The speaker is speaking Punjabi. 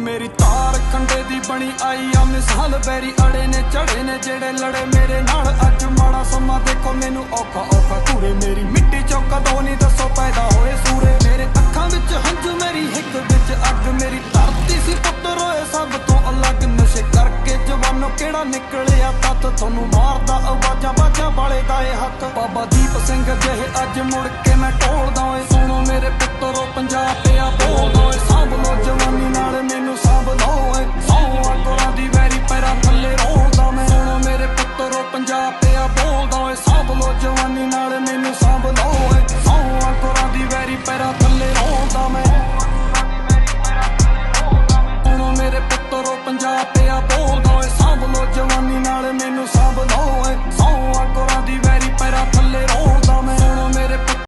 ਮੇਰੀ ਤਾਰ ਕੰਡੇ ਦੀ ਬਣੀ ਆਈ ਆ, ਮਿਸਾਲ ਬੈਰੀ ਅੜੇ ਨੇ, ਚੜੇ ਨੇ ਜਿਹੜੇ ਲੜੇ ਮੇਰੇ ਨਾਲ। ਅੱਜ ਮਾੜਾ ਸਮਾਂ ਦੇਖੋ, ਮੈਨੂੰ ਔਖਾ ਔਖਾ ਧੂਰੇ ਮੇਰੀ ਮਿੱਟੀ ਚੋਂ ਕਦੋਂ ਨਹੀਂ ਦੱਸੋ ਪੈਦਾ ਹੋਏ ਸੂਰੇ। ਮੇਰੇ ਅੱਖਾਂ ਵਿੱਚ ਹੰਝੂ, ਮੇਰੀ ਹਿੱਕ ਵਿੱਚ ਅੱਗ। ਮੇਰੀ ਧਰਤੀ ਸੀ ਪੁੱਤ ਰੋਏ ਸਭ ਤੋਂ ਅਲੱਗ ਨਸ਼ੇ ਕਰਕੇ ਜਵਾਨੋ। ਕਿਹੜਾ ਨਿਕਲਿਆ ਤੱਤ ਤੁਹਾਨੂੰ ਮਾਰਦਾ, ਆਵਾਜ਼ਾਂ ਬਾਜਾਂ ਵਾਲੇ ਦਾ ਇਹ ਹੱਕ। ਬਾਬਾ ਦੀਪ ਸਿੰਘ ਜਿਹੇ ਅੱਜ ਮੁੜ ਕੇ ਮੈਂ ਢੋਲਦਾ ਓਏ, ਸੁਣੋ ਮੇਰੇ ਪੁੱਤਰੋ, ਪੰਜਾਬ to make no